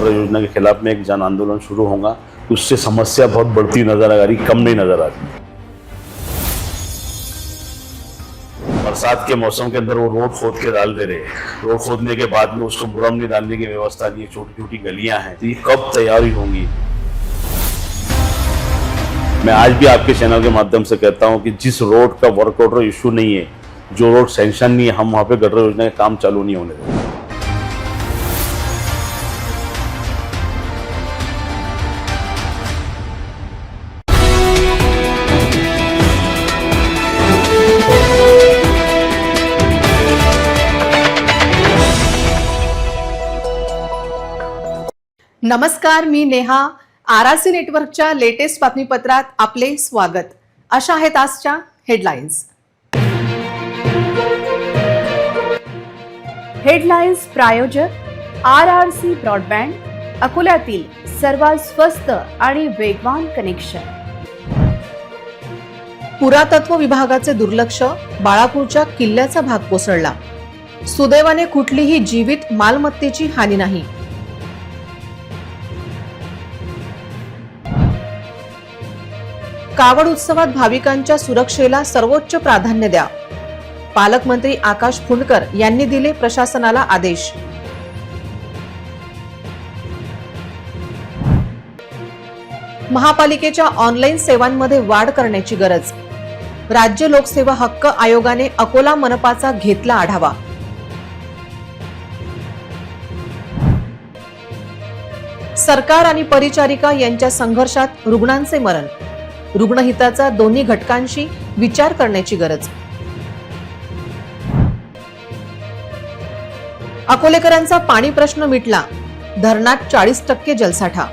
Gutter योजना के खिलाफ में एक जन आंदोलन शुरू होगा। उससे समस्या बहुत बढ़ती नज़र आ रही, कम नहीं नज़र आ रही। बरसात के मौसम के अंदर वो रोड खोद के डाल दे रहे रोड खोदने के बाद में उसको बुरम नहीं डालने की व्यवस्था नहीं छोटी छोटी गलियाँ हैं। तो ये कब तैयारी होंगी? मैं आज भी आपके चैनल के माध्यम से कहता हूँ कि जिस रोड का वर्क ऑर्डर इशू नहीं है, जो रोड सेंशन नहीं है, हम वहाँ पे गटर योजना का काम चालू नहीं होने देंगे नमस्कार मी नेहा. आर आर सी नेटवर्कच्या लेटेस्ट बातमीपत्रात आपले स्वागत. अशा आहेत आजच्या हेडलाईन्स. हेडलाईन्स प्रायोजक आर आर सी ब्रॉडबँड अकोल्यातील सर्वात स्वस्त आणि वेगवान कनेक्शन. पुरातत्व विभागाचे दुर्लक्ष बाळापूरच्या किल्ल्याचा भाग कोसळला. सुदैवाने कुठलीही जीवित मालमत्तेची हानी नाही. कावड उत्सवात भाविकांच्या सुरक्षेला सर्वोच्च प्राधान्य द्या. पालकमंत्री आकाश फुंडकर यांनी दिले प्रशासनाला आदेश. महापालिकेच्या ऑनलाईन सेवांमध्ये वाढ करण्याची गरज. राज्य लोकसेवा हक्क आयोगाने अकोला मनपाचा घेतला आढावा. सरकार आणि परिचारिका यांच्या संघर्षात रुग्णांचे मरण. रुग्णहिताचा दोन्ही घटकांशी विचार करण्याची गरज. अकोलेकरांचा पाणी प्रश्न मिटला. धरणात चाळीस टक्के जलसाठा.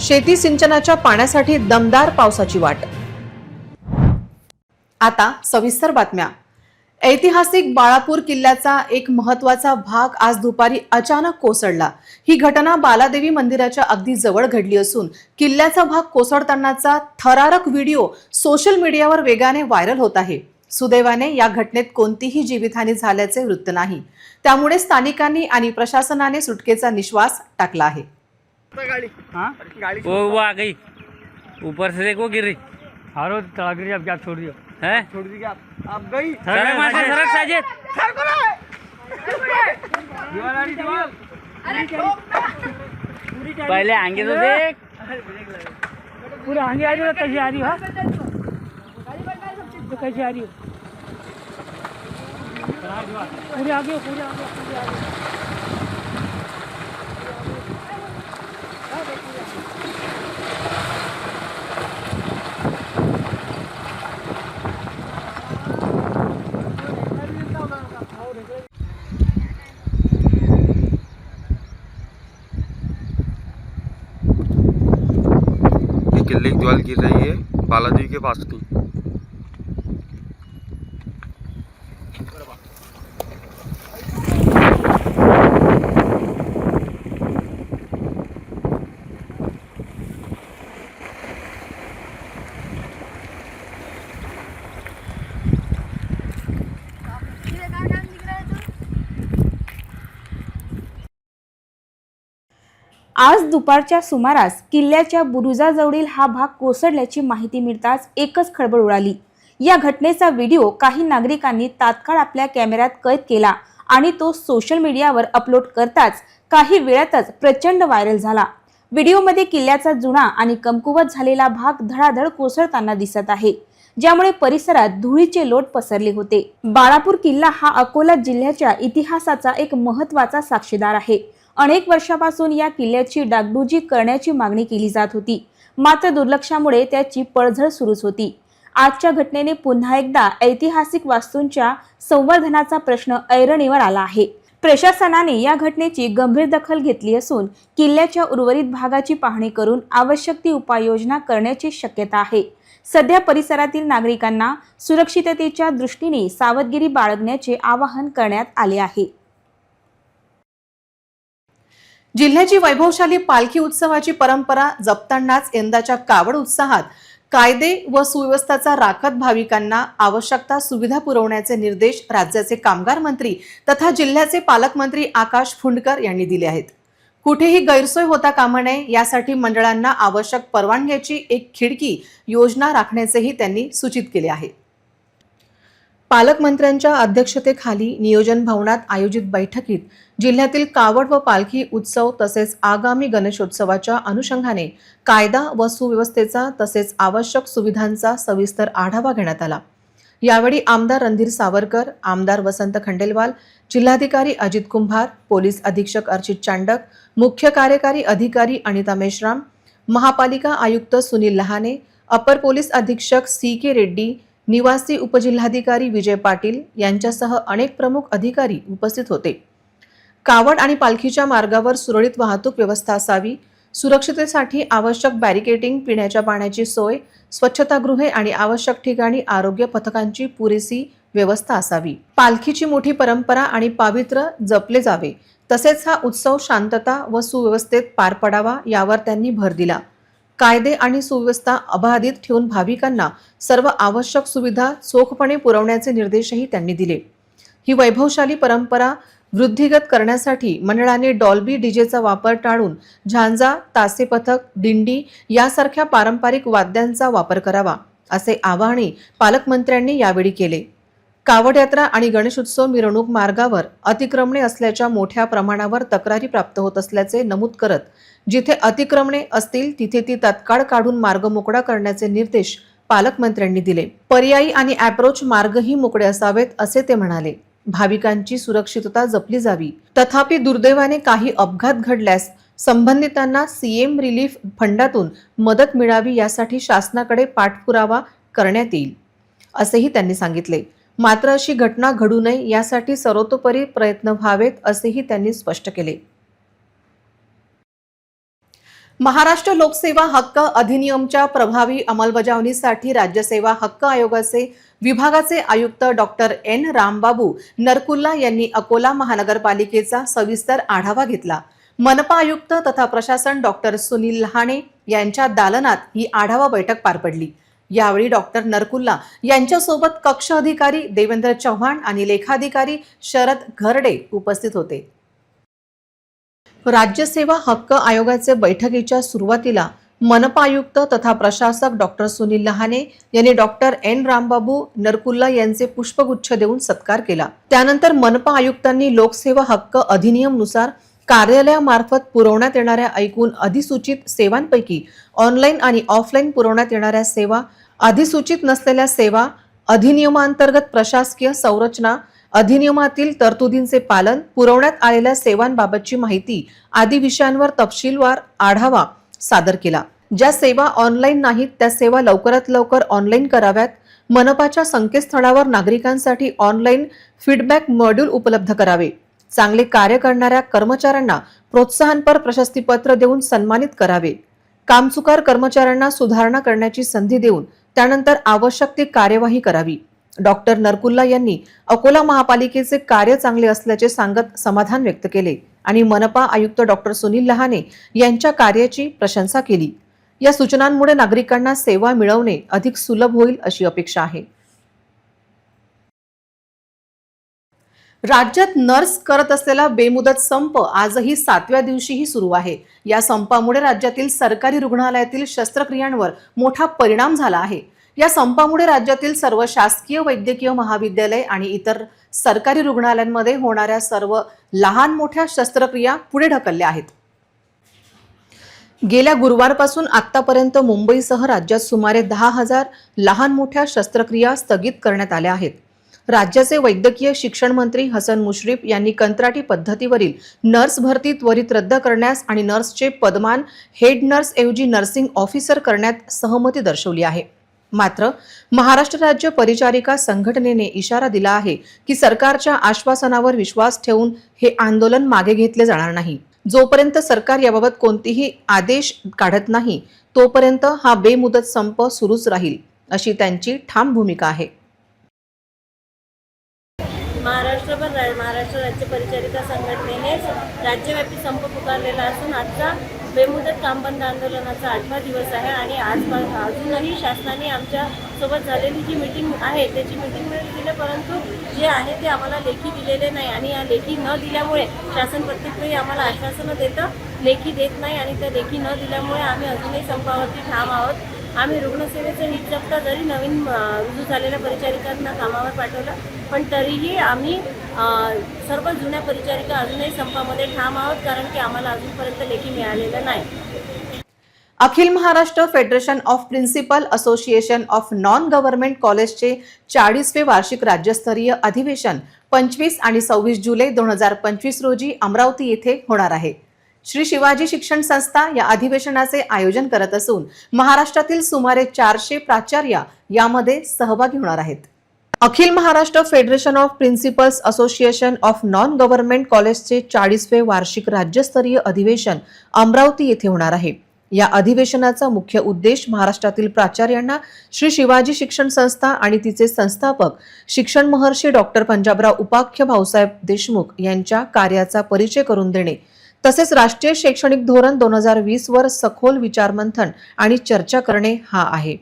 शेती सिंचनाच्या पाण्यासाठी दमदार पावसाची वाट. आता सविस्तर बातम्या. ऐतिहासिक बाळापूर किल्ल्याचा एक महत्त्वाचा भाग आज दुपारी अचानक कोसळला. ही घटना बालादेवी मंदिराच्या अगदी जवळ घडली असून किल्ल्याचा भाग कोसळतानाचा थरारक व्हिडिओ सोशल मीडियावर वेगाने व्हायरल होत आहे. सुदैवाने या घटनेत कोणतीही जीवितहानी झाल्याचे वृत्त नाही. त्यामुळे स्थानिकांनी आणि प्रशासनाने सुटकेचा निश्वास टाकला आहे. हाँ? वो वो आ गई ऊपर से देखो गिर रही अब क्या छोड़ दियो है? छोड़ दी क्या अब गई। सरक मार सरक पहले आएंगे तो देख। पूरे आगे आ रही हो कैसे आ रही हो हाँ? तो कैसे आ रही हो? पूरे आगे हो, पूरे आगे पूरे आगे ये किले की गिर रही है बालाजी के पास की। आज दुपारच्या सुमारास किल्ल्याच्या बुरुजाजवळील हा भाग कोसळल्याची माहिती मिळताच एकच खळबळ उडाली. या घटनेचा व्हिडिओ काही नागरिकांनी तात्काळ आपल्या कॅमेऱ्यात कैद केला आणि तो सोशल मीडियावर अपलोड करताच काही वेळातच प्रचंड व्हायरल झाला. व्हिडिओमध्ये किल्ल्याचा जुना आणि कमकुवत झालेला भाग धडाधड कोसळताना दिसत आहे ज्यामुळे परिसरात धुळीचे लोट पसरले होते. बाळापूर किल्ला हा अकोला जिल्ह्याच्या इतिहासाचा एक महत्त्वाचा साक्षीदार आहे. अनेक वर्षापासून या किल्ल्याची डागडुजी करण्याची मागणी केली जात होती. मात्र दुर्लक्षामुळे त्याची पळझड सुरूच होती. आजच्या घटनेने पुन्हा एकदा ऐतिहासिक वास्तूंच्या संवर्धनाचा प्रश्न ऐरणीवर आला आहे. प्रशासनाने या घटनेची गंभीर दखल घेतली असून किल्ल्याच्या उर्वरित भागाची पाहणी करून आवश्यक ती उपाययोजना करण्याची शक्यता आहे. सध्या परिसरातील नागरिकांना सुरक्षिततेच्या दृष्टीने सावधगिरी बाळगण्याचे आवाहन करण्यात आले आहे. जिल्ह्याची वैभवशाली पालखी उत्सवाची परंपरा जपतानाच यंदाच्या कावड उत्साहात कायदे व सुव्यवस्थाचा राखत भाविकांना आवश्यकता सुविधा पुरवण्याचे निर्देश राज्याचे कामगार मंत्री तथा जिल्ह्याचे पालकमंत्री आकाश फुंडकर यांनी दिले आहेत. कुठेही गैरसोय होता कामा नये यासाठी मंडळांना आवश्यक परवानग्याची एक खिडकी योजना राखण्याचेही त्यांनी सूचित केले आहे. पालकमंत्र्यांच्या अध्यक्षतेखाली नियोजन भवनात आयोजित बैठकीत जिल्ह्यातील कावड व पालखी उत्सव तसेच आगामी गणेशोत्सवाच्या अनुषंगाने कायदा व सुव्यवस्थेचा तसेच आवश्यक सुविधांचा सविस्तर आढावा घेण्यात आला. यावेळी आमदार रणधीर सावरकर आमदार वसंत खंडेलवाल जिल्हाधिकारी अजित कुंभार पोलीस अधीक्षक अर्चित चांडक मुख्य कार्यकारी अधिकारी अनिता मेश्राम महापालिका आयुक्त सुनील लहाने अपर पोलीस अधीक्षक सी के रेड्डी निवासी उपजिल्हाधिकारी विजय पाटील यांच्यासह अनेक प्रमुख अधिकारी उपस्थित होते. कावड आणि पालखीच्या मार्गावर सुरळीत वाहतूक व्यवस्था असावी सुरक्षितेसाठी आवश्यक बॅरिकेटिंग पिण्याच्या पाण्याची सोय स्वच्छतागृहे आणि आवश्यक ठिकाणी आरोग्य पथकांची पुरेशी व्यवस्था असावी. पालखीची मोठी परंपरा आणि पावित्र्य जपले जावे तसेच हा उत्सव शांतता व सुव्यवस्थेत पार पडावा यावर त्यांनी भर दिला. कायदे आणि सुव्यवस्था अबाधित ठेवून भाविकांना सर्व आवश्यक सुविधा चोखपणे पुरवण्याचे निर्देशही त्यांनी दिले. ही वैभवशाली परंपरा वृद्धिगत करण्यासाठी मंडळाने डॉल्बी डीजेचा वापर टाळून झांजा तासे पथक दिंडी यासारख्या पारंपरिक वाद्यांचा वापर करावा असे आवाहनही पालकमंत्र्यांनी यावेळी केले. कावड यात्रा आणि गणेशोत्सव मिरवणूक मार्गावर अतिक्रमणे असल्याच्या मोठ्या प्रमाणावर तक्रारी प्राप्त होत असल्याचे नमूद करत जिथे अतिक्रमणे असतील तिथे ती तत्काळ काढून मार्ग मोकळा करण्याचे निर्देश पालकमंत्र्यांनी दिले. पर्यायी आणि अॅप्रोच मार्गही मोकळे असावेत असे ते म्हणाले. भाविकांची सुरक्षितता जपली जावी. तथापि दुर्दैवाने काही अपघात घडल्यास संबंधितांना सीएम रिलीफ फंडातून मदत मिळावी यासाठी शासनाकडे पाठपुरावा करण्यात येईल असेही त्यांनी सांगितले. मात्र अशी घटना घडू नये यासाठी सर्वतोपरी प्रयत्न व्हावेत असेही त्यांनी स्पष्ट केले. महाराष्ट्र लोकसेवा हक्क अधिनियमच्या प्रभावी अंमलबजावणीसाठी राज्यसेवा हक्क आयोगाचे विभागाचे आयुक्त डॉक्टर एन रामबाबू नरकुल्ला यांनी अकोला महानगरपालिकेचा सविस्तर आढावा घेतला. मनपा आयुक्त तथा प्रशासन डॉक्टर सुनील लहाणे यांच्या दालनात ही आढावा बैठक पार पडली. यावेळी डॉक्टर नरकुल्ला यांच्यासोबत कक्ष अधिकारी देवेंद्र चव्हाण आणि लेखाधिकारी शरद घरडे उपस्थित होते. राज्यसेवा हक्क आयोगाचे बैठकीच्या सुरुवातीला मनपा आयुक्त तथा प्रशासक डॉक्टर सुनील लहाने यांनी डॉक्टर एन. रामबाबू नरकुल्ला यांचे पुष्पगुच्छ देऊन सत्कार केला. त्यानंतर मनपा आयुक्तांनी लोकसेवा हक्क अधिनियमनुसार कार्यालयामार्फत पुरवण्यात येणाऱ्या ऐकून अधिसूचित सेवांपैकी ऑनलाईन आणि ऑफलाईन पुरवण्यात येणाऱ्या सेवा अधिसूचित नसलेल्या सेवा अधिनियमांतर्गत प्रशासकीय संरचना अधिनियमातील तरतुदींचे पालन पुरवण्यात आलेल्या सेवांबाबतची माहिती आदी विषयांवर तपशीलवार आढावा सादर केला. ज्या सेवा ऑनलाईन नाहीत त्या सेवा लवकरात लवकर ऑनलाईन कराव्यात. मनपाच्या संकेतस्थळावर नागरिकांसाठी ऑनलाईन फीडबॅक मॉड्यूल उपलब्ध करावे. चांगले कार्य करणाऱ्या कर्मचाऱ्यांना प्रोत्साहनपर प्रशस्तीपत्र देऊन सन्मानित करावे. कामचुकार कर्मचाऱ्यांना सुधारणा करण्याची संधी देऊन त्यानंतर आवश्यक ती कार्यवाही करावी. डॉक्टर नरकुल्ला यांनी अकोला महापालिकेचे कार्य चांगले असल्याचे सांगत समाधान व्यक्त केले आणि मनपा आयुक्त डॉक्टर सुनील लहाने यांच्या कार्याची प्रशंसा केली. या सूचनांमुळे नागरिकांना सेवा मिळवणे अधिक सुलभ होईल अशी अपेक्षा आहे. राज्यात नर्स करत असलेला बेमुदत संप आजही सातव्या दिवशीही सुरू आहे. या संपामुळे राज्यातील सरकारी रुग्णालयातील शस्त्रक्रियांवर मोठा परिणाम झाला आहे. या संपामुळे राज्यातील सर्व शासकीय वैद्यकीय महाविद्यालय आणि इतर सरकारी रुग्णालयांमध्ये होणाऱ्या सर्व लहान मोठ्या शस्त्रक्रिया पुढे ढकलल्या आहेत. गेल्या गुरुवारपासून आतापर्यंत मुंबईसह राज्यात सुमारे दहा हजार लहान मोठ्या शस्त्रक्रिया स्थगित करण्यात आल्या आहेत. राज्याचे वैद्यकीय शिक्षण मंत्री हसन मुश्रीफ यांनी कंत्राटी पद्धतीवरील नर्स भरती त्वरित रद्द करण्यास आणि नर्सचे पदमान हेड नर्स ऐवजी नर्सिंग ऑफिसर करण्यात सहमती दर्शवली आहे. मात्र महाराष्ट्र राज्य परिचारिका संघटनेने इशारा दिला आहे की सरकारच्या आश्वासनावर विश्वास ठेवून हे आंदोलन मागे घेतले जाणार नाही. जोपर्यंत सरकार याबाबत कोणतेही आदेश काढत नाही तोपर्यंत हा बेमुदत संप सुरूच राहील अशी त्यांची ठाम भूमिका आहे. महाराष्ट्रभर महाराष्ट्र राज्य परिचारिका संघटनेने राज्यव्यापी संप पुकारलेला असून आजचा बेमुदत काम बंद आंदोलनाचा आठवा दिवस आहे आणि आज अजूनही शासनाने आमच्यासोबत झालेली जी मीटिंग आहे त्याची मीटिंग दिले परंतु जे आहे ते आम्हाला लेखी दिलेले नाही आणि या लेखी न दिल्यामुळे शासन प्रत्येक वेळी आम्हाला आश्वासनं देतं लेखी देत नाही आणि त्या लेखी न दिल्यामुळे आम्ही अजूनही संपावरती ठाम आहोत. आम्ही रुग्णसेवेचं हित जपता जरी नवीन रुजू झालेल्या परिचारिकांना कामावर पाठवलं पण तरीही आम्ही सर्व जुन्या परिचारिका अजूनही संपामध्ये ठाम आहोत कारण की आम्हाला अजूनपर्यंत लेखी मिळालेलं नाही. Akhil Maharashtra federation of principal association of non government कॉलेजचे चाळीसवे वार्षिक राज्यस्तरीय अधिवेशन पंचवीस आणि सव्वीस जुलै दोन हजार पंचवीस रोजी अमरावती येथे होणार आहे. श्री शिवाजी शिक्षण संस्था या अधिवेशनाचे आयोजन करत असून महाराष्ट्रातील सुमारे चारशे प्राचार्य यामध्ये सहभागी होणार आहेत. Akhil Maharashtra federation of principals association of non government कॉलेजचे चाळीसवे वार्षिक राज्यस्तरीय अधिवेशन अमरावती येथे होणार आहे. या अधिवेशनाचा मुख्य उद्देश महाराष्ट्रातील प्राचार्यांना श्री शिवाजी शिक्षण संस्था आणि तिचे संस्थापक शिक्षण महर्षी डॉक्टर पंजाबराव उपाख्य भाऊसाहेब देशमुख यांच्या कार्याचा परिचय करून देणे तसेच राष्ट्रीय शैक्षणिक धोरण दोन हजार वीसवर सखोल विचारमंथन आणि चर्चा करणे हा आहे.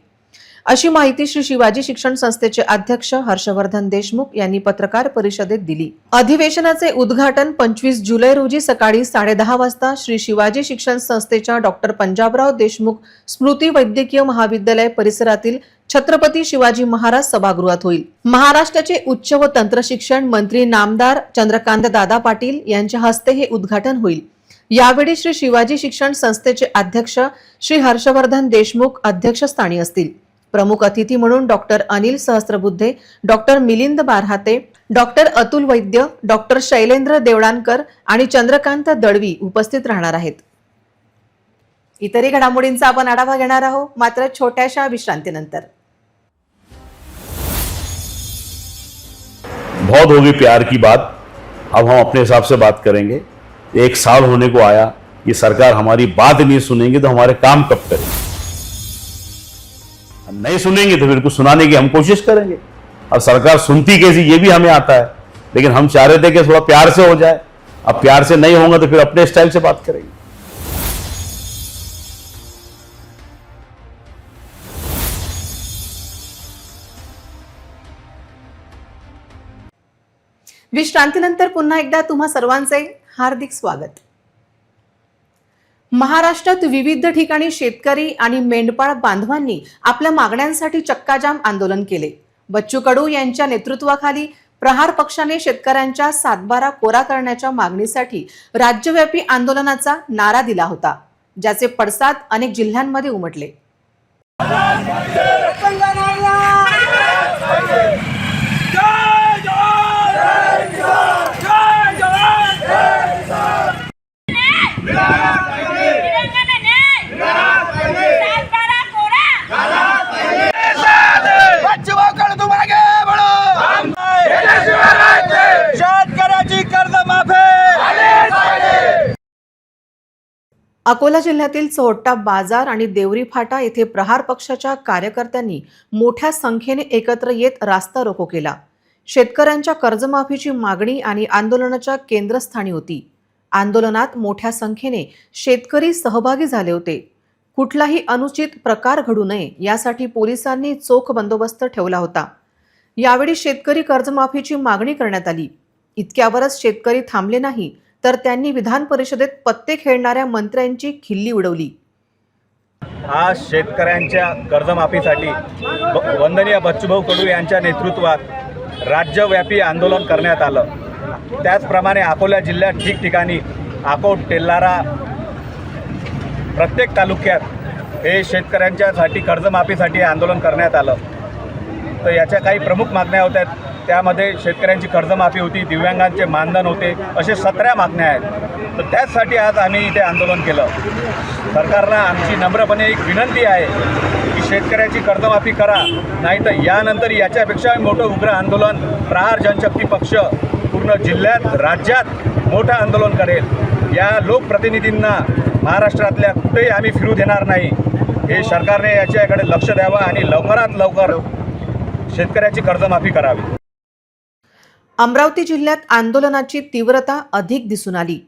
अशी माहिती श्री शिवाजी शिक्षण संस्थेचे अध्यक्ष हर्षवर्धन देशमुख यांनी पत्रकार परिषदेत दिली. अधिवेशनाचे उद्घाटन पंचवीस जुलै रोजी सकाळी साडेदहा वाजता श्री शिवाजी शिक्षण संस्थेच्या डॉक्टर पंजाबराव देशमुख स्मृती वैद्यकीय महाविद्यालय परिसरातील छत्रपती शिवाजी महाराज सभागृहात होईल. महाराष्ट्राचे उच्च व तंत्र शिक्षण मंत्री नामदार चंद्रकांत दादा पाटील यांच्या हस्ते हे उद्घाटन होईल. यावेळी श्री शिवाजी शिक्षण संस्थेचे अध्यक्ष श्री हर्षवर्धन देशमुख अध्यक्षस्थानी असतील. प्रमुख अतिथी म्हणून doctor Anil Sahasrabuddhe doctor Milind Barhate doctor Atul Vaidya doctor Shailendra Deolankar आणि चंद्रकांत दळवी उपस्थित राहणार आहेत. इतरही घडामोडींचा आपण आढावा घेणार आहोत मात्र छोट्याशा विश्रांतीनंतर. बहुत होगी प्यार की बात। अब हम अपने हिसाब से बात करेंगे। एक साल होने को आया। ये सरकार हमारी बात नहीं सुनेंगे तो हमारे काम कब करेंगे? नहीं सुनेंगे तो फिर कुछ सुनाने की हम कोशिश करेंगे। अब सरकार सुनती कैसी, ये भी हमें आता है। लेकिन हम चाह रहे थे कि थोड़ा प्यार से हो जाए। अब प्यार से नहीं होगा तो फिर अपने स्टाइल से बात करेंगे। विश्रांतीनंतर पुन्हा एकदा तुम्हा सर्वांचे हार्दिक स्वागत. महाराष्ट्रात विविध ठिकाणी शेतकरी आणि मेंढपाळ बांधवांनी आपल्या मागण्यांसाठी चक्काजाम आंदोलन केले. बच्चू कडू यांच्या नेतृत्वाखाली प्रहार पक्षाने शेतकऱ्यांच्या सातबारा कोरा करण्याच्या मागणीसाठी राज्यव्यापी आंदोलनाचा नारा दिला होता ज्याचे पडसाद अनेक जिल्ह्यांमध्ये उमटले. अकोला जिल्ह्यातील चोहट्टा बाजार आणि देवरी फाटा येथे प्रहार पक्षाच्या कार्यकर्त्यांनी मोठ्या संख्येने एकत्र येत रास्ता रोको केला. शेतकऱ्यांच्या कर्जमाफीची मागणी आणि आंदोलनाच्या केंद्रस्थानी होती. आंदोलनात मोठ्या संख्येने शेतकरी सहभागी झाले होते. कुठलाही अनुचित प्रकार घडू नये यासाठी पोलिसांनी चोख बंदोबस्त ठेवला होता. यावेळी शेतकरी कर्जमाफीची मागणी करण्यात आली. इतक्यावरच शेतकरी थांबले नाही तर त्यांनी विधान परिषदेत पत्ते खेळणाऱ्या मंत्र्यांची खिल्ली उडवली. आज शेतकऱ्यांच्या कर्जमाफीसाठी वंदनीय बच्चूभाऊ कडू यांच्या नेतृत्वात राज्यव्यापी आंदोलन करण्यात आलं. त्याचप्रमाणे अकोला जिल्ह्यात ठिकठिकाणी अकोट तेल्लारा प्रत्येक तालुक्यात हे शेतकऱ्यांच्यासाठी कर्जमाफीसाठी आंदोलन करण्यात आलं. तर याच्या काही प्रमुख मागण्या होत्या. त्यामध्ये शेतकऱ्यांची कर्जमाफी होती दिव्यांगांचे मानधन होते असे सतरा मागण्या आहेत. तर त्याचसाठी आज आम्ही इथे आंदोलन केलं. सरकारला आमची नम्रपणे एक विनंती आहे की शेतकऱ्याची कर्जमाफी करा नाही तर यानंतर याच्यापेक्षा मोठं उग्र आंदोलन प्रहार जनशक्ती पक्ष पूर्ण जिल्ह्यात राज्यात मोठं आंदोलन करेल. या लोकप्रतिनिधींना महाराष्ट्रातल्या कुठेही आम्ही फिरू देणार नाही. हे सरकारने याच्याकडे लक्ष द्यावं आणि लवकरात लवकर शेतकऱ्याची कर्जमाफी करावी. अमरावती जिल्ह्यात आंदोलनाची तीव्रता अधिक दिसून आली.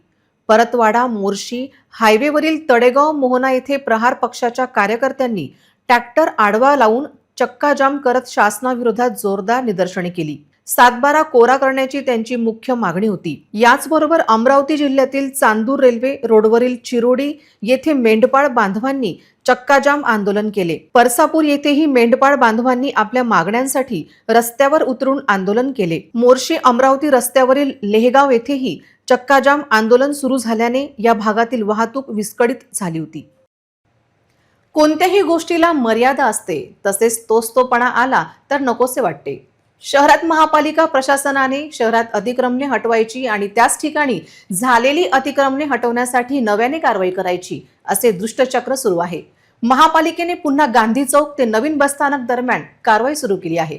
परतवाडा मोर्शी हायवेवरील तडेगाव मोहना येथे प्रहार पक्षाच्या कार्यकर्त्यांनी ट्रॅक्टर आडवा लावून चक्काजाम करत शासनाविरोधात जोरदार निदर्शने केली. सातबारा कोरा करण्याची त्यांची मुख्य मागणी होती. याचबरोबर अमरावती जिल्ह्यातील चांदूर रेल्वे रोडवरील चिरोडी येथे मेंढपाळ बांधवांनी चक्काजाम आंदोलन केले. परसापूर येथेही मेंढपाळ बांधवांनी आपल्या मागण्यांसाठी रस्त्यावर उतरून आंदोलन केले. मोर्शी अमरावती रस्त्यावरील लेहगाव येथेही चक्काजाम आंदोलन सुरू झाल्याने या भागातील वाहतूक विस्कळीत झाली होती. कोणत्याही गोष्टीला मर्यादा असते तसेच तोचतोपणा आला तर नकोसे वाटते. शहरात महापालिका प्रशासनाने शहरात अतिक्रमणे हटवायची आणि त्याच ठिकाणी झालेली अतिक्रमणे हटवण्यासाठी नव्याने कारवाई करायची असे दुष्टचक्र सुरू आहे. महापालिकेने पुन्हा गांधी चौक ते नवीन बसस्थानक दरम्यान कारवाई सुरू केली आहे.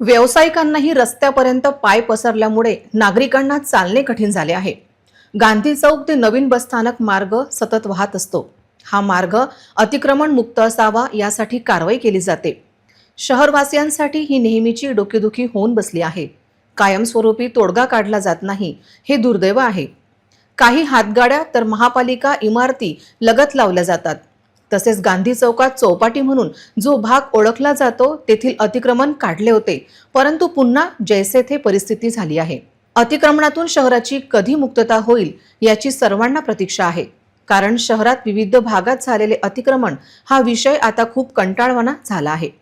व्यावसायिकांनाही रस्त्यापर्यंत पाय पसरल्यामुळे नागरिकांना चालणे कठीण झाले आहे. गांधी चौक ते नवीन बसस्थानक मार्ग सतत वाहत असतो. हा मार्ग अतिक्रमण मुक्त असावा यासाठी कारवाई केली जाते. शहरवासियांसाठी ही नेहमीची डोकेदुखी होऊन बसली आहे. कायमस्वरूपी तोडगा काढला जात नाही हे दुर्दैव आहे. काही हातगाड्या तर महापालिका इमारती लगत लावल्या जातात. तसेच गांधी चौकात चौपाटी म्हणून जो भाग ओळखला जातो तेथील अतिक्रमण काढले होते. परंतु पुन्हा जैसे थे परिस्थिती झाली आहे. अतिक्रमणातून शहराची कधी मुक्तता होईल याची सर्वांना प्रतीक्षा आहे. कारण शहरात विविध भागात झालेले अतिक्रमण हा विषय आता खूप कंटाळवाणा झाला आहे.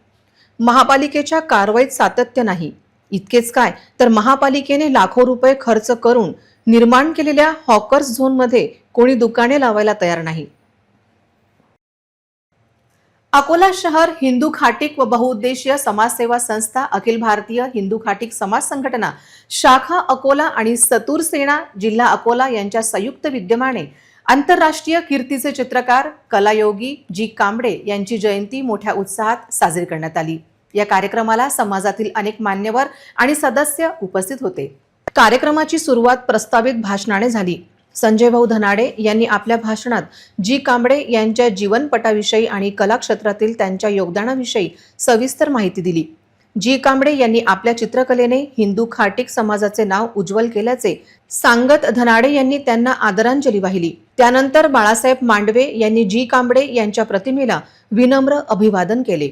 महापालिकेच्या कारवाईत सातत्य नाही. इतकेच काय? तर महापालिकेने लाखो रुपये खर्च करून निर्माण केलेल्या हॉकर्स झोनमध्ये कोणी दुकाने लावायला तयार नाही. अकोला शहर हिंदू खाटिक व बहुउद्देशीय समाजसेवा संस्था अखिल भारतीय हिंदू खाटिक समाज संघटना शाखा अकोला आणि सतूर सेना जिल्हा अकोला यांच्या संयुक्त विद्यमाने आंतरराष्ट्रीय कीर्तीचे चित्रकार कलायोगी जी कांबडे यांची जयंती मोठ्या उत्साहात साजरी करण्यात आली. या कार्यक्रमाला समाजातील अनेक मान्यवर आणि सदस्य उपस्थित होते. कार्यक्रमाची सुरुवात प्रस्तावित भाषणाने झाली. संजय भाऊ धनाडे यांनी आपल्या भाषणात जी कांबडे यांच्या जीवनपटाविषयी आणि कला क्षेत्रातील त्यांच्या योगदानाविषयी सविस्तर माहिती दिली. जी कांबडे यांनी आपल्या चित्रकलेने हिंदू खाटीक समाजाचे नाव उज्ज्वल केल्याचे सांगत धनाडे यांनी त्यांना आदरांजली वाहिली. त्यानंतर बाळासाहेब मांडवे यांनी जी कांबडे यांच्या प्रतिमेला विनम्र अभिवादन केले.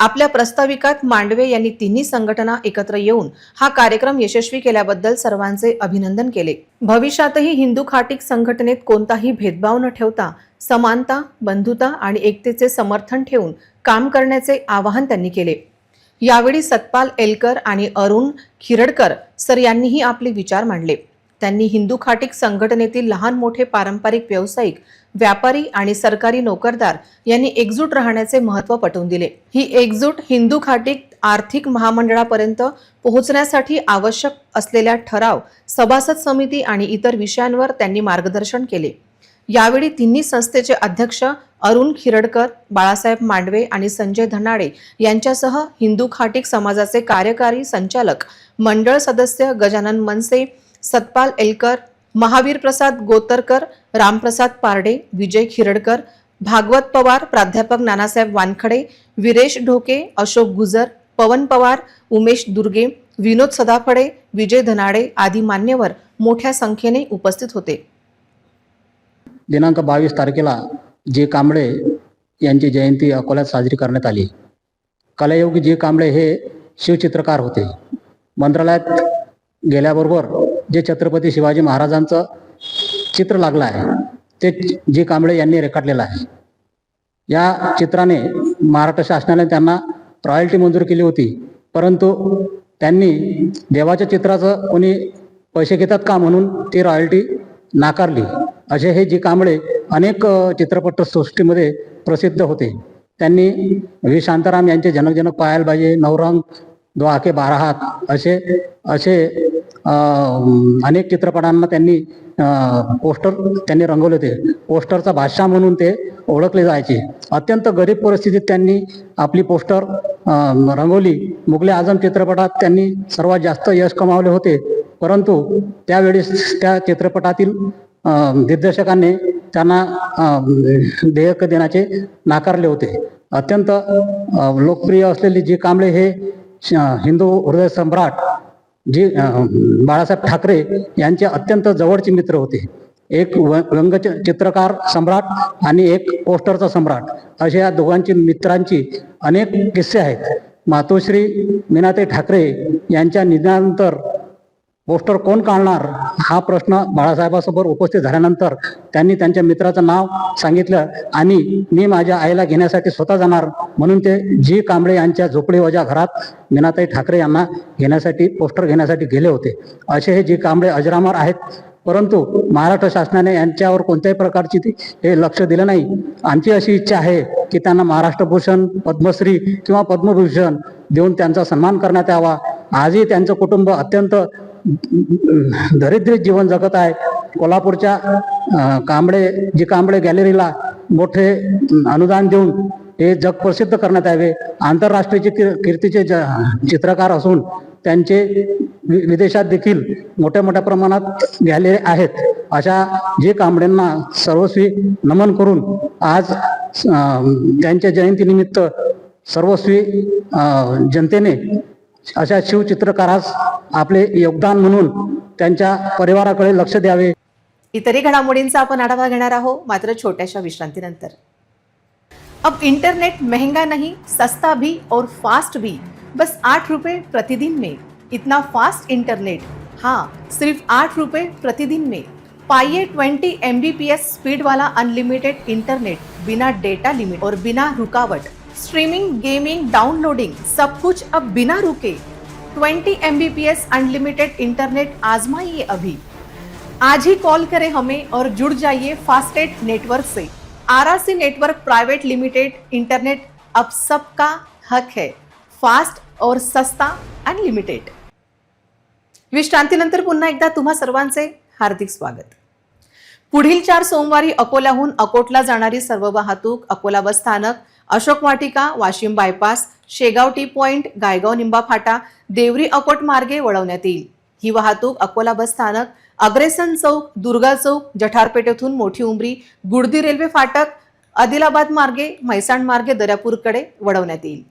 आपल्या प्रस्ताविकात मांडवे यांनी तिन्ही संघटना एकत्र येऊन हा कार्यक्रम यशस्वी केल्याबद्दल सर्वांचे अभिनंदन केले. भविष्यातही हिंदू खाटीक संघटनेत कोणताही भेदभाव न ठेवता समानता बंधुता आणि एकतेचे समर्थन ठेवून काम करण्याचे आवाहन त्यांनी केले. यावेळी सतपाल एलकर आणि अरुण खिरडकर सर यांनीही आपले विचार मांडले. त्यांनी हिंदू खाटीक संघटनेतील लहान मोठे पारंपरिक व्यावसायिक व्यापारी आणि सरकारी नोकरदार यांनी एकजूट राहण्याचे महत्त्व पटवून दिले. ही एकजूट हिंदू खाटीक आर्थिक महामंडळापर्यंत पोहोचण्यासाठी आवश्यक असलेल्या ठराव सभासद समिती आणि इतर विषयांवर त्यांनी मार्गदर्शन केले. यावेळी तिन्ही संस्थेचे अध्यक्ष अरुण खिरडकर बाळासाहेब मांडवे आणि संजय धनाडे यांच्यासह हिंदू खाटीक समाजाचे कार्यकारी संचालक मंडळ सदस्य गजानन मनसे सतपाल एलकर महावीर प्रसाद गोतरकर रामप्रसाद पारडे विजय खिरडकर भागवत पवार प्राध्यापक नानासाहेब वानखडे विरेश ढोके अशोक गुजर पवन पवार उमेश दुर्गे विनोद सदाफडे विजय धनाडे आदी मान्यवर मोठ्या संख्येने उपस्थित होते. दिनांक बावीस तारखेला जे कांबळे यांची जयंती अकोल्यात साजरी करण्यात आली. कलायोगी जे कांबळे हे शिवचित्रकार होते. मंत्रालयात गेल्याबरोबर जे छत्रपती शिवाजी महाराजांचं चित्र लागलं आहे ते जे कांबळे यांनी रेखाटलेलं आहे. या चित्राने महाराष्ट्र शासनाने त्यांना रॉयल्टी मंजूर केली होती परंतु त्यांनी देवाच्या चित्राचं कोणी पैसे घेतात का म्हणून ती रॉयल्टी नाकारली. असे हे जी कांबळे अनेक चित्रपटसृष्टीमध्ये प्रसिद्ध होते. त्यांनी व्ही. शांताराम यांचे जनक जनक पाहायला पाहिजे नवरंग दो आके बारा हात असे असे अनेक चित्रपटांना त्यांनी पोस्टर त्यांनी रंगवले होते. पोस्टरचा भाषा म्हणून ते ओळखले जायचे. अत्यंत गरीब परिस्थितीत त्यांनी आपली पोस्टर रंगवली. मुगले आझम चित्रपटात त्यांनी सर्वात जास्त यश कमावले होते. परंतु त्यावेळेस त्या चित्रपटातील दिग्दर्शकांनी त्यांना देयक देण्याचे नाकारले होते. अत्यंत लोकप्रिय असलेले जी कांबळे हे श- हिंदू हृदय सम्राट जे बाळासाहेब ठाकरे यांचे अत्यंत जवळचे मित्र होते. एक व्यंग चित्रकार सम्राट आणि एक पोस्टरचा सम्राट. अशा या दोघांची मित्रांची अनेक किस्से आहेत. मातोश्री मीनाते ठाकरे यांच्या निधनानंतर पोस्टर कोण काढणार हा प्रश्न बाळासाहेबासमोर उपस्थित झाल्यानंतर त्यांनी त्यांच्या मित्राचं नाव सांगितलं आणि मी माझ्या आईला घेण्यासाठी स्वतः जाणार म्हणून ते जी कांबळे यांच्या झोपडीवजा घरात मीनाताई ठाकरे यांना घेण्यासाठी पोस्टर घेण्यासाठी गेले होते. असे हे जी कांबळे अजरामर आहेत परंतु महाराष्ट्र शासनाने यांच्यावर कोणत्याही प्रकारची हे लक्ष दिलं नाही. आमची अशी इच्छा आहे की त्यांना महाराष्ट्र भूषण पद्मश्री किंवा पद्मभूषण देऊन त्यांचा सन्मान करण्यात यावा. आजही त्यांचं कुटुंब अत्यंत दरिद्र जीवन जगत आहे. कोल्हापूरच्या कांबळे जी कांबळे गॅलरीला मोठे अनुदान देऊन हे जग प्रसिद्ध करण्यात यावे. आंतरराष्ट्रीय की- कीर्तीचे ज- चित्रकार असून त्यांचे वि- विदेशात देखील मोठ्या मोठ्या प्रमाणात गॅलरी आहेत. अशा जे कांबळेंना सर्वस्वी नमन करून आज त्यांच्या जयंतीनिमित्त सर्वस्वी जनतेने अशा शिवचित्रकारास आपले योगदान म्हणून त्यांच्या परिवाराकडे लक्ष द्यावे. इतरही घडामोडींचा आपण आढावा घेणार आहोत मात्र छोट्याशा विश्रांतीनंतर. अब इंटरनेट महंगा नहीं सस्ता भी और फास्ट भी. बस आठ रुपये प्रतिदिन में. इतना फास्ट इंटरनेट हाँ सिर्फ आठ रुपये प्रतिदिन में. पाइए ट्वेंटी एम स्पीड वाला अनलिमिटेड इंटरनेट बिना डेटा लिमिट और बिना रुकावट. स्ट्रीमिंग गेमिंग डाउनलोडिंग सब कुछ अब बिना रुके। 20 M B P S unlimited internet आजमाइए अभी। आज ही कॉल करें हमें और जुड़ जाइए फास्टेट नेटवर्क से। RRC network private limited internet अब सबका हक है। फास्ट और सस्ता अनलिमिटेड विश्रांतीनंतर पुन्हा एकदा तुम्हा सर्वांचे हार्दिक स्वागत। पुढील चार सोमवारी अकोल्याहून अकोटला जाणारी सर्व वाहतूक अकोला बस स्थानक Ashok Vatika Washim bypass Shegaon T point Gaygaon Nimba फाटा देवरी अकोट मार्गे वळवण्यात येईल. ही वाहतूक अकोला बस स्थानक अग्रेसन चौक दुर्गा चौक जठारपेठेतून मोठी उमरी गुडदी रेल्वे फाटक आदिलाबाद मार्गे म्हैसाण मार्गे दर्यापूरकडे वळवण्यात येईल.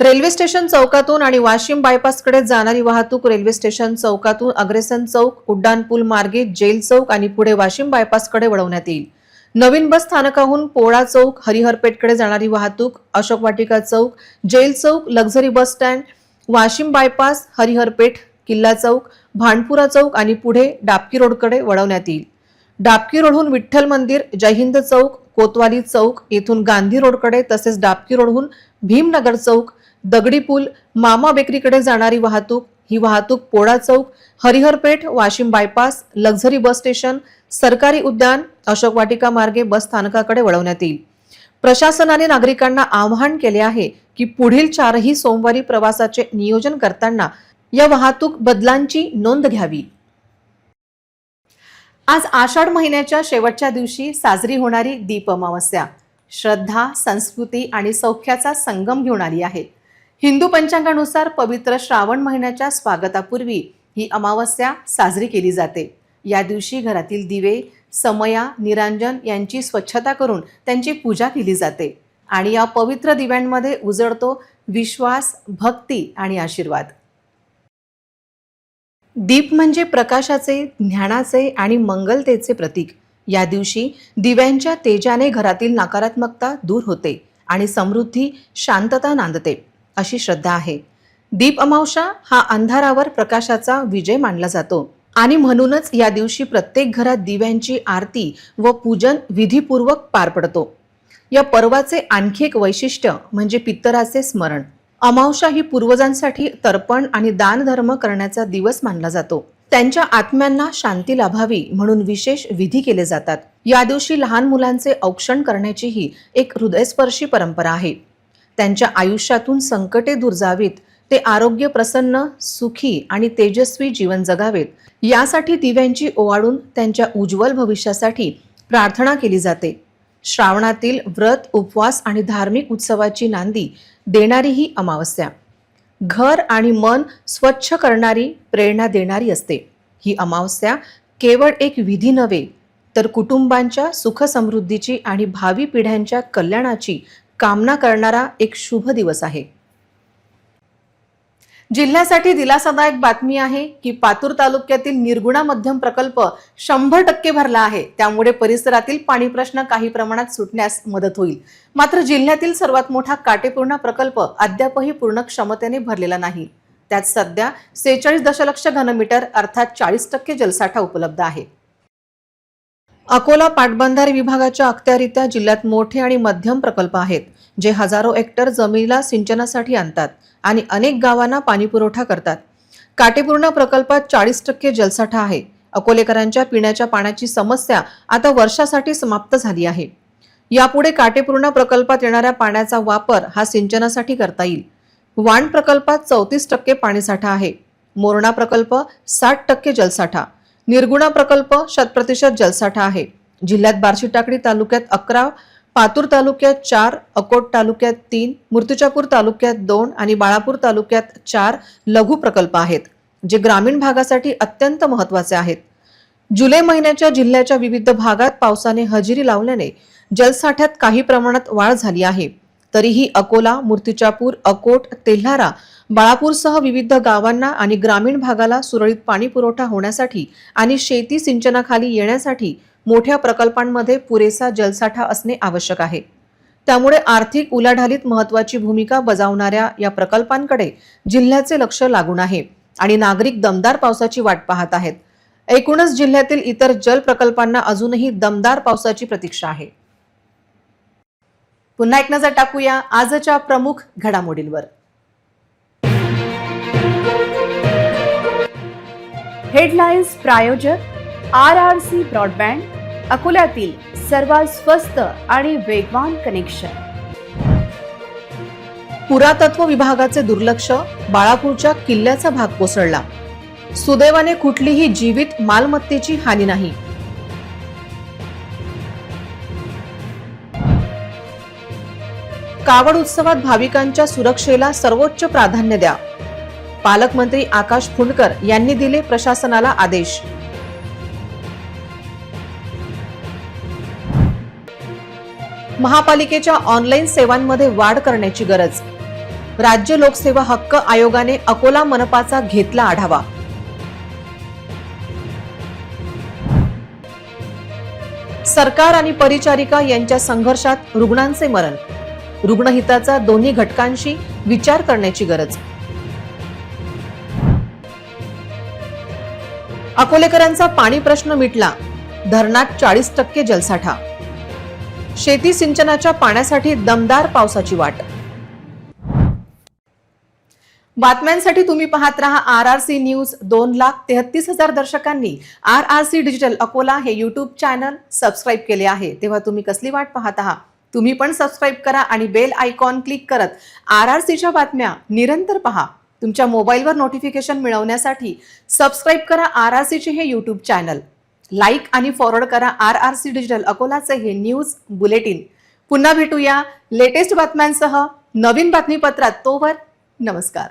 रेल्वे स्टेशन चौकातून आणि वाशिम बायपासकडे जाणारी वाहतूक रेल्वे स्टेशन चौकातून अग्रेसन चौक उड्डाणपूल मार्गे जेल चौक आणि पुढे वाशिम बायपासकडे वळवण्यात येईल. नवीन बस स्थानकाहून पोळा चौक हरिहरपेठकडे जाणारी वाहतूक अशोक वाटिका चौक जेल चौक luxury bus stand Washim bypass Hariharpeth किल्ला चौक भांडपुरा चौक आणि पुढे डापकी रोडकडे वळवण्यात येईल. डापकी रोडहून विठ्ठल मंदिर जयहिंद चौक कोतवाली चौक येथून गांधी रोडकडे तसेच डाबकी रोडहून भीमनगर चौक दगडी पूल मामा बेकरीकडे जाणारी वाहतूक ही वाहतूक पोळा चौक Hariharpeth Washim bypass luxury bus station सरकारी उद्यान अशोक वाटिका मार्गे बस स्थानकाकडे वळवण्यात येईल. प्रशासनाने नागरिकांना आवाहन केले आहे की पुढील चारही सोमवारी प्रवासाचे नियोजन करताना या वाहतूक बदलांची नोंद घ्यावी. आज आषाढ महिन्याच्या शेवटच्या दिवशी साजरी होणारी दीप अमावस्या. श्रद्धा संस्कृती आणि सौख्याचा संगम घेऊन आली आहे. हिंदू पंचांगानुसार पवित्र श्रावण महिन्याच्या स्वागतापूर्वी ही अमावस्या साजरी केली जाते. या दिवशी घरातील दिवे समया निरांजन यांची स्वच्छता करून त्यांची पूजा केली जाते आणि या पवित्र दिव्यांमध्ये उजळतो विश्वास भक्ती आणि आशीर्वाद. दीप म्हणजे प्रकाशाचे ज्ञानाचे आणि मंगलतेचे प्रतीक. या दिवशी दिव्यांच्या तेजाने घरातील नकारात्मकता दूर होते आणि समृद्धी शांतता नांदते. अशी श्रद्धा आहे. दीप अमावशा हा अंधारावर प्रकाशाचा विजय मानला जातो. आणि म्हणूनच या दिवशी प्रत्येक घरात दिव्यांची आरती व पूजन विधीपूर्वक पार पडतो. या पर्वाचे आणखी एक वैशिष्ट्य म्हणजे पित्तराचे स्मरण. अमावशा ही पूर्वजांसाठी तर्पण आणि दानधर्म करण्याचा दिवस मानला जातो. त्यांच्या आत्म्यांना शांती लाभावी म्हणून विशेष विधी केले जातात. या दिवशी लहान मुलांचे औक्षण करण्याचीही एक हृदयस्पर्शी परंपरा आहे. त्यांच्या आयुष्यातून संकटे दूर जावीत ते आरोग्य प्रसन्न सुखी आणि तेजस्वी जीवन जगावेत. यासाठी दिव्यांची ओवाळून त्यांच्या उज्ज्वल भविष्यासाठी प्रार्थना केली जाते. श्रावणातील व्रत उपवास आणि धार्मिक उत्सवाची नांदी देणारी ही अमावस्या. घर आणि मन स्वच्छ करणारी प्रेरणा देणारी असते. ही अमावस्या केवळ एक विधी नव्हे तर कुटुंबांच्या सुखसमृद्धीची आणि भावी पिढ्यांच्या कल्याणाची कामना करणारा एक शुभ दिवस आहे. जिल्ह्यासाठी दिलासादायक बातमी आहे की पातूर तालुक्यातील निर्गुणा मध्यम प्रकल्प शंभर टक्के भरला आहे. त्यामुळे परिसरातील पाणी प्रश्न काही प्रमाणात सुटण्यास मदत होईल. मात्र जिल्ह्यातील सर्वात मोठा काटेपूर्णा प्रकल्प अद्यापही पूर्ण क्षमतेने भरलेला नाही. त्यात सध्या सेहेचाळीस दशलक्ष घनमीटर अर्थात चाळीस टक्के जलसाठा उपलब्ध आहे. अकोला पाटबंधारे विभागाच्या अखत्यारित्या जिल्ह्यात मोठे आणि मध्यम प्रकल्प आहेत जे हजारो हेक्टर जमिनीला सिंचनासाठी आणतात आणि अनेक गावांना पाणीपुरवठा करतात. काटेपूर्णा प्रकल्पात चाळीस टक्के जलसाठा आहे. अकोलेकरांच्या पिण्याच्या पाण्याची समस्या आता वर्षासाठी समाप्त झाली आहे. यापुढे काटेपूर्णा प्रकल्पात येणाऱ्या पाण्याचा वापर हा सिंचनासाठी करता येईल. वाण प्रकल्पात चौतीस टक्के पाणीसाठा आहे. मोरणा प्रकल्प साठ टक्के जलसाठा. निर्गुणा प्रकल्प शतप्रतिशत जलसाठा आहे. जिल्ह्यात बार्शी टाकडी तालुक्यात अकरा पातूर तालुक्यात चार अकोट तालुक्यात तीन मूर्तिजापूर तालुक्यात दोन आणि बाळापूर तालुक्यात चार लघु प्रकल्प आहेत जे ग्रामीण भागासाठी अत्यंत महत्त्वाचे आहेत. जुलै महिन्याच्या जिल्ह्याच्या विविध भागात पावसाने हजेरी लावल्याने जलसाठ्यात काही प्रमाणात वाढ झाली आहे. तरीही अकोला मूर्तिजापूर अकोट तेल्हारा बाळापूरसह विविध गावांना आणि ग्रामीण भागाला सुरळीत पाणी पुरवठा होण्यासाठी आणि शेती सिंचनाखाली येण्यासाठी मोठ्या प्रकल्पांमध्ये पुरेसा जलसाठा असणे आवश्यक आहे. त्यामुळे आर्थिक उलाढालीत महत्वाची भूमिका बजावणाऱ्या या प्रकल्पांकडे जिल्ह्याचे लक्ष लागून आहे आणि नागरिक दमदार पावसाची वाट पाहत आहेत. एकूणच जिल्ह्यातील इतर जल प्रकल्पांना अजूनही दमदार पावसाची प्रतीक्षा आहे. पुन्हा एक नजर टाकूया आजच्या प्रमुख घडामोडींवर. हेडलाईन्स प्रायोजक आर आर सी ब्रॉडबँड अकोल्यातील सर्वात स्वस्त आणि वेगवान कनेक्शन. पुरातत्व विभागाचे दुर्लक्ष बाळापूरच्या किल्ल्याचा भाग कोसळला. सुदैवाने कुठलीही जीवित मालमत्तेची हानी नाही. कावड उत्सवात भाविकांच्या सुरक्षेला सर्वोच्च प्राधान्य द्या. पालकमंत्री आकाश फुंडकर यांनी दिले प्रशासनाला आदेश. महापालिकेच्या ऑनलाईन सेवांमध्ये वाढ करण्याची गरज. राज्य लोकसेवा हक्क आयोगाने अकोला मनपाचा घेतला आढावा. सरकार आणि परिचारिका यांच्या संघर्षात रुग्णांचे मरण. रुग्णहिताचा दोन्ही घटकांशी विचार करण्याची गरज. अकोलेकरांचा पाणी प्रश्न मिटला. धरणात चाळीस टक्के जलसाठा. शेती सिंचनाच्या पाण्यासाठी दमदार पावसाची वाट. बातम्यांसाठी तुम्ही पाहत रहा आर आर सी न्यूज दोन लाख तेहतीस हजार दर्शकांनी. R R C digital Akola हे युट्यूब चॅनल सबस्क्राईब केले आहे. तेव्हा तुम्ही कसली वाट पाहत आहात? तुम्ही पण सबस्क्राईब करा आणि बेल आयकॉन क्लिक करत आर आर सीच्या बातम्या निरंतर पहा. तुमच्या मोबाईलवर नोटिफिकेशन मिळवण्यासाठी सबस्क्राईब करा आर आर सीचे हे यूट्यूब चॅनल लाईक आणि फॉरवर्ड करा आर आर सी डिजिटल अकोलाचे हे न्यूज बुलेटिन पुन्हा भेटूया लेटेस्ट बातम्यांसह नवीन बातमीपत्रात. तोवर नमस्कार.